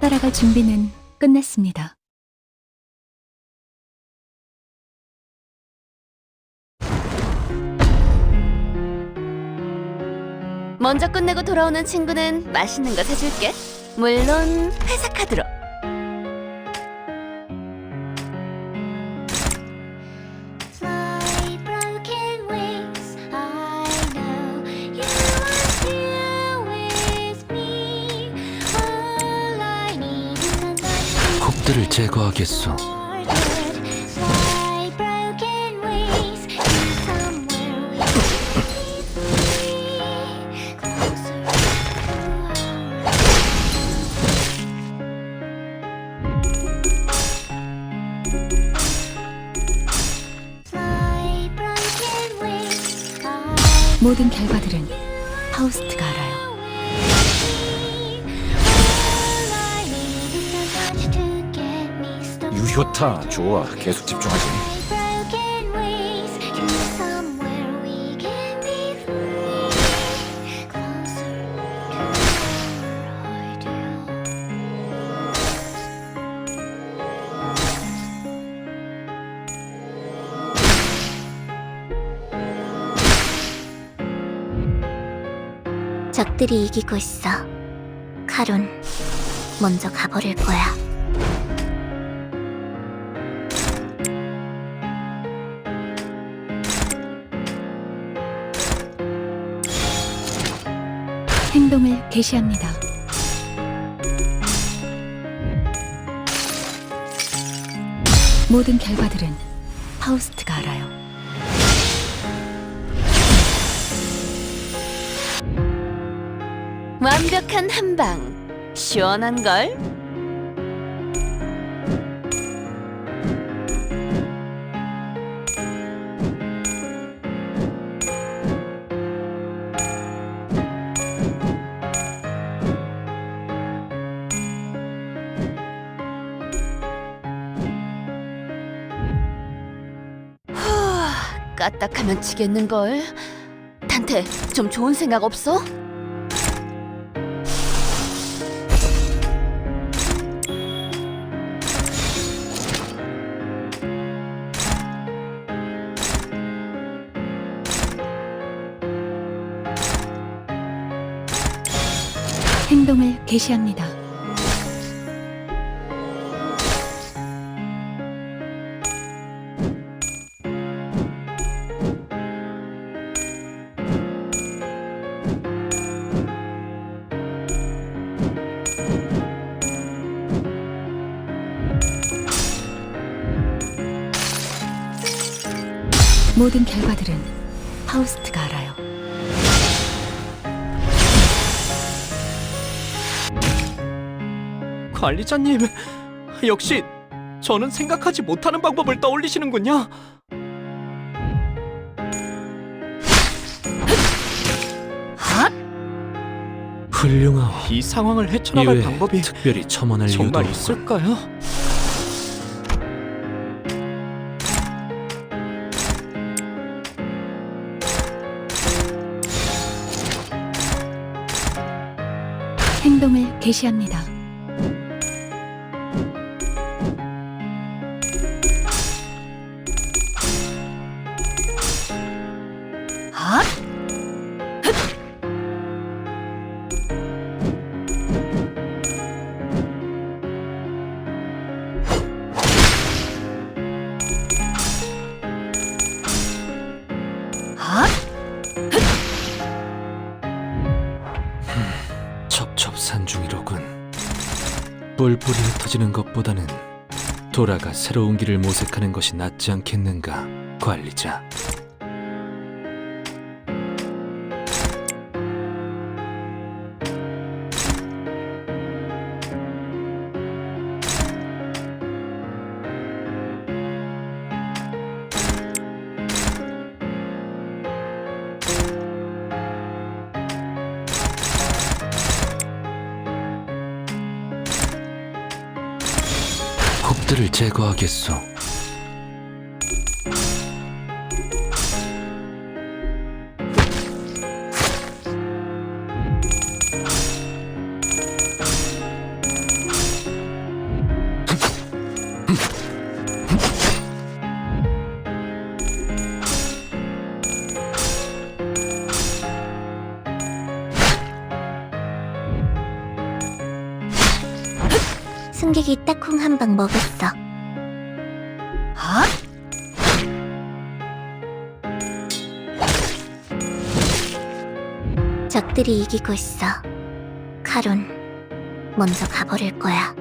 따라갈 준비는 끝났습니다. 먼저 끝내고 돌아오는 친구는 맛있는 거 사줄게. 물론 회사 카드로. 제거하겠소. 유효타 좋아 계속 집중하지. 적들이 이기고 있어. 카론, 먼저 가버릴 거야. 행동을 개시합니다. 모든 결과들은 파우스트가 알아요. 완벽한 한 방. 시원한 걸. 까딱하면 지겠는 걸. 단테, 좀 좋은 생각 없어? 행동을 개시합니다. 파우스트가 알아요. 관리자님, 역시 저는 생각하지 못하는 방법을 떠올리시는군요. 훌륭하오. 이 상황을 헤쳐나갈 이외에 방법이 특별히 첨언할 이유도 있을까요? 개시합니다. 뿔뿔이 흩어지는 것보다는 돌아가 새로운 길을 모색하는 것이 낫지 않겠는가, 관리자. 곡들을 제거하겠소. 승객이 딱콩 한 방 먹었어. 아? 적들이 이기고 있어. 카론, 먼저 가버릴 거야.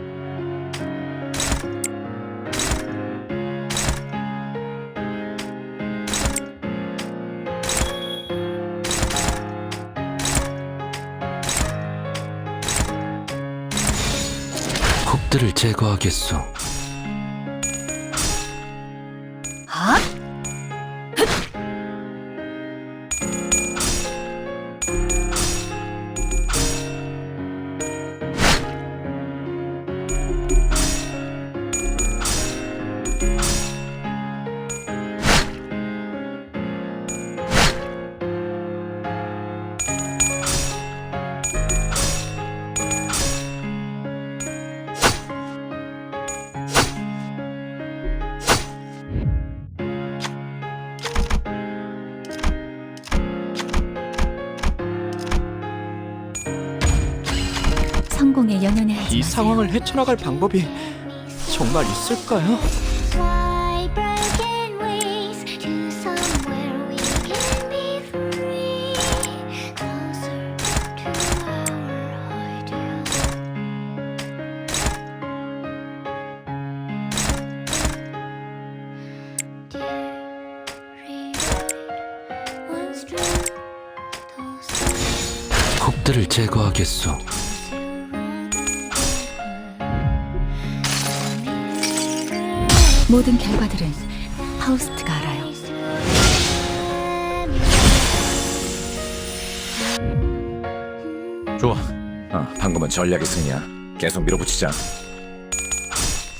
곡들을 제거하겠소. 성공에 연연해 하지 이 마세요. 상황을 헤쳐나갈 방법이 정말 있을까요? Fly broken wings to somewhere we can be free. Closer to our ideal. Dear, rewrite one string. Those 곡들을 제거하겠소. 모든 결과들은 파우스트가 알아요. 좋아. 어, 방금은 전략의 승리야. 계속 밀어붙이자.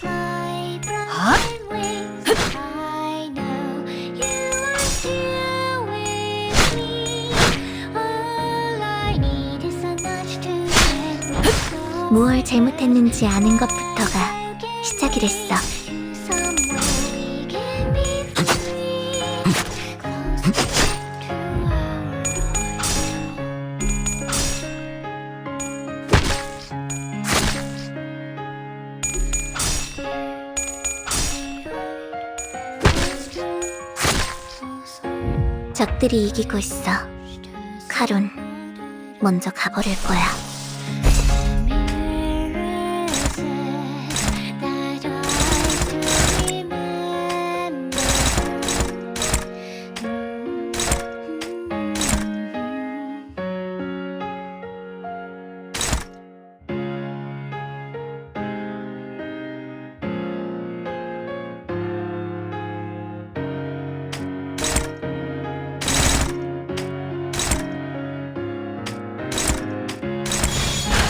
아? 무얼 잘못했는지 아는 것부터가 시작이랬어. 적들이 이기고 있어. 카론, 먼저 가버릴 거야.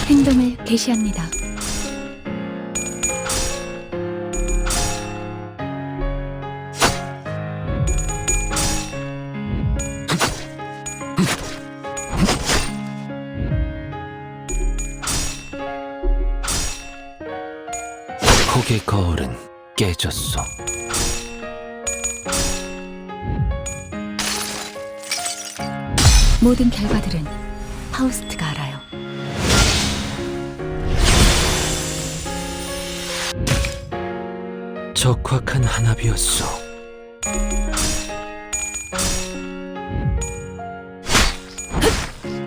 행동을 개시합니다. 곡의 거울은 깨졌소. 모든 결과들은 파우스트가 알아 적확한 한압이었소.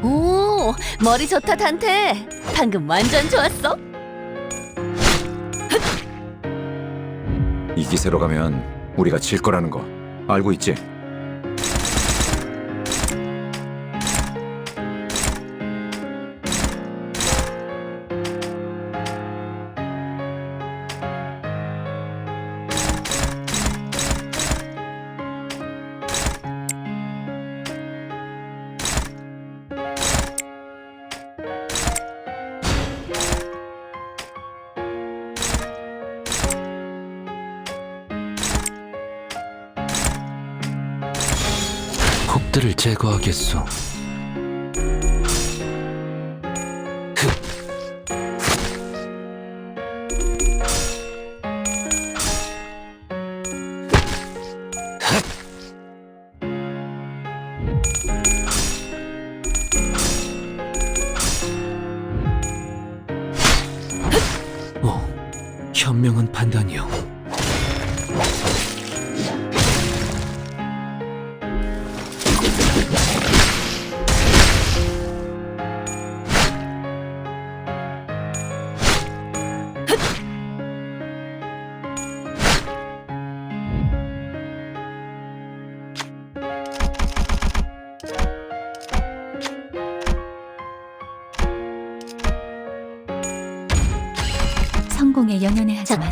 오, 머리 좋다 단테. 방금 완전 좋았어. 이 기세로 가면 우리가 질 거라는 거 알고 있지? 곡들을 제거하겠소. 오, 현명한 판단이요.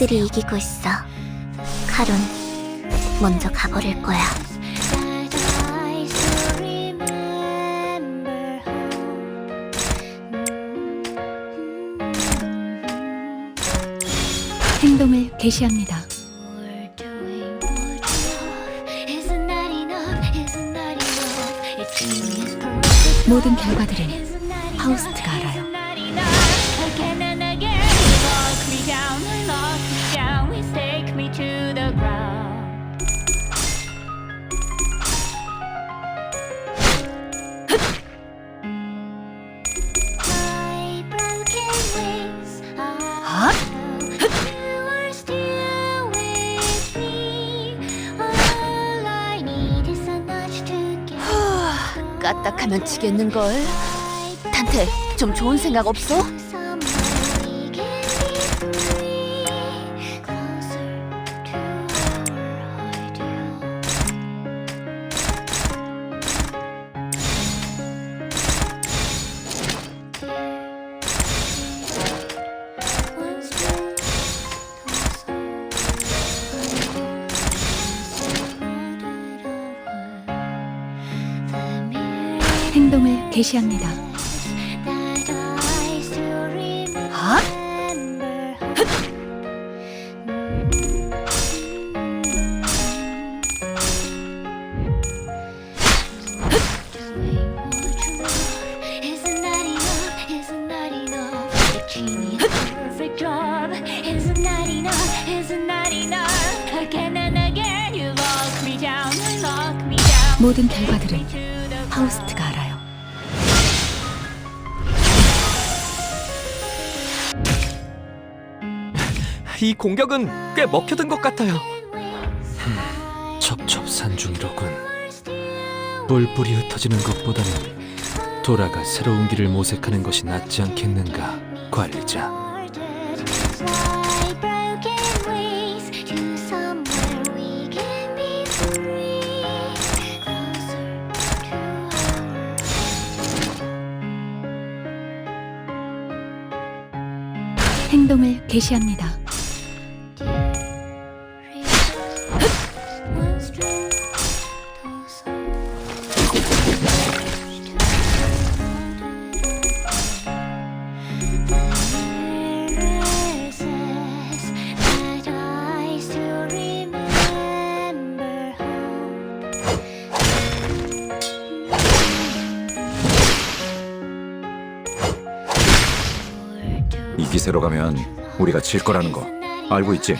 적들이. 이기고 있어. 카론, 먼저 가버릴 거야. 행동을 개시합니다. 모든 결과들은 파우스트가 까딱하면 지겠는걸. 단테, 좀 좋은 생각 없어? 행동을 개시합니다. 이 공격은 꽤 먹혀든 것 같아요. 첩첩산중이로군. 뿔뿔이 흩어지는 것보다는 돌아가 새로운 길을 모색하는 것이 낫지 않겠는가, 관리자. 행동을 개시합니다. 이 기세로 가면 우리가 질 거라는 거 알고 있지?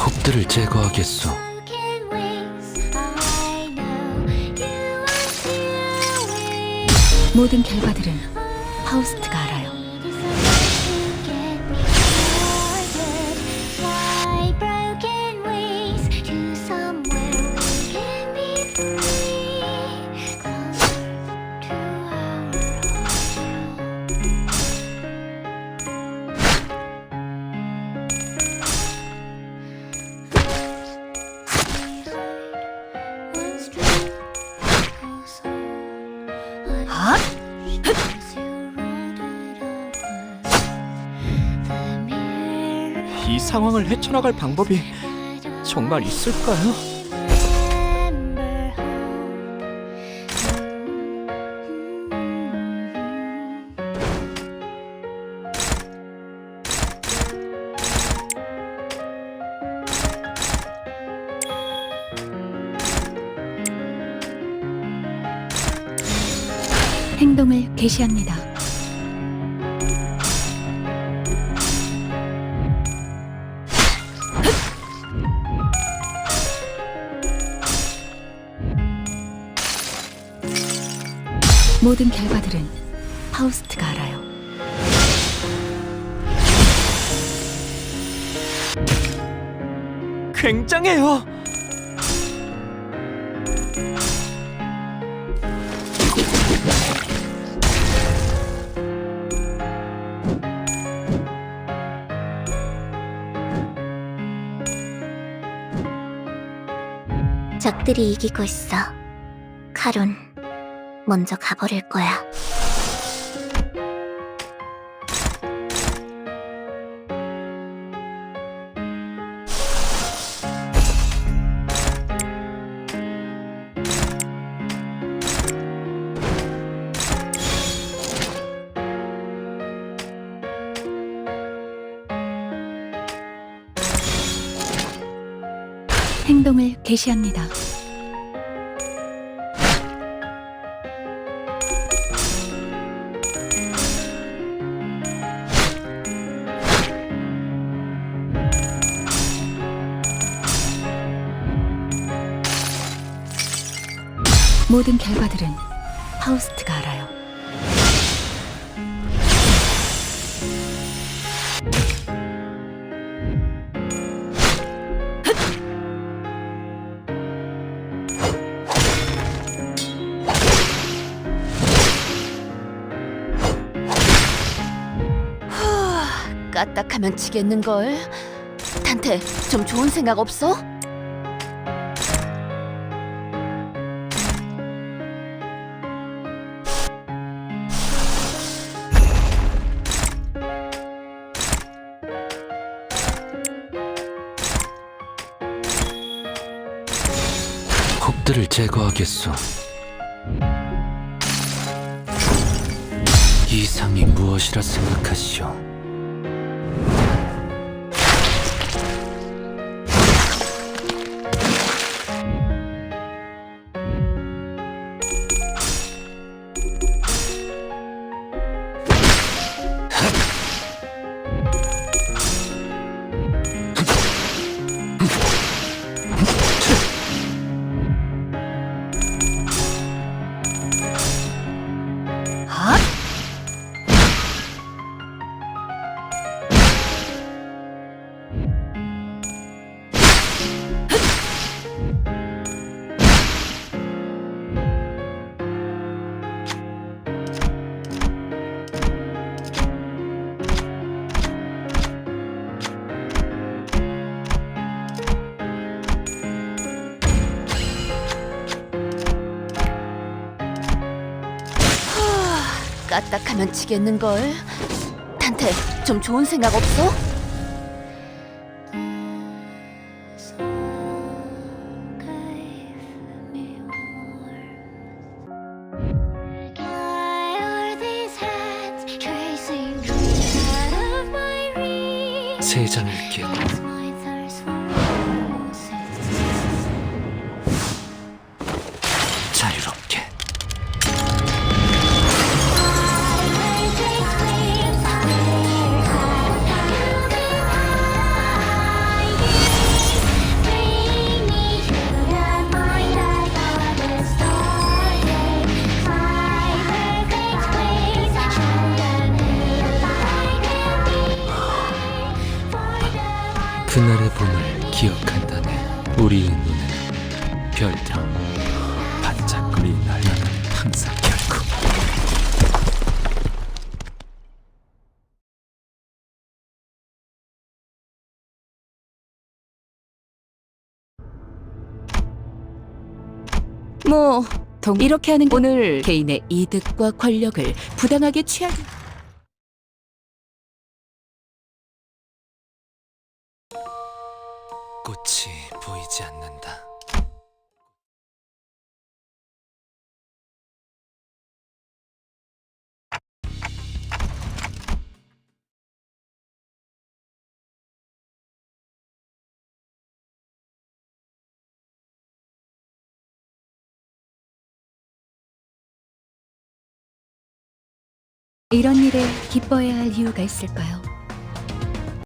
혹들을 제거하겠소. 모든 결과들은 파우스트가 상황을 헤쳐나갈 방법이 정말 있을까요? 행동을 개시합니다. 모든 결과들은 파우스트가 알아요. 굉장해요. 적들이 이기고 있어. 카론, 먼저 가버릴 거야. 행동을 개시합니다. 모든 결과들은 파우스트가 알아요. 까딱하면 지겠는걸. 단테, 좀 좋은 생각 없어? 혹들을 제거하겠소. 이상이 무엇이라 생각하시오? 까딱하면 지겠는걸. 단테, 좀 좋은 생각 없어? 세 장을 깨고 뭐, 동... 이렇게 하는 게 오늘 개인의 이득과 권력을 부당하게 취하기. 꽃이 보이지 않는다. 이런 일에 기뻐해야 할 이유가 있을까요?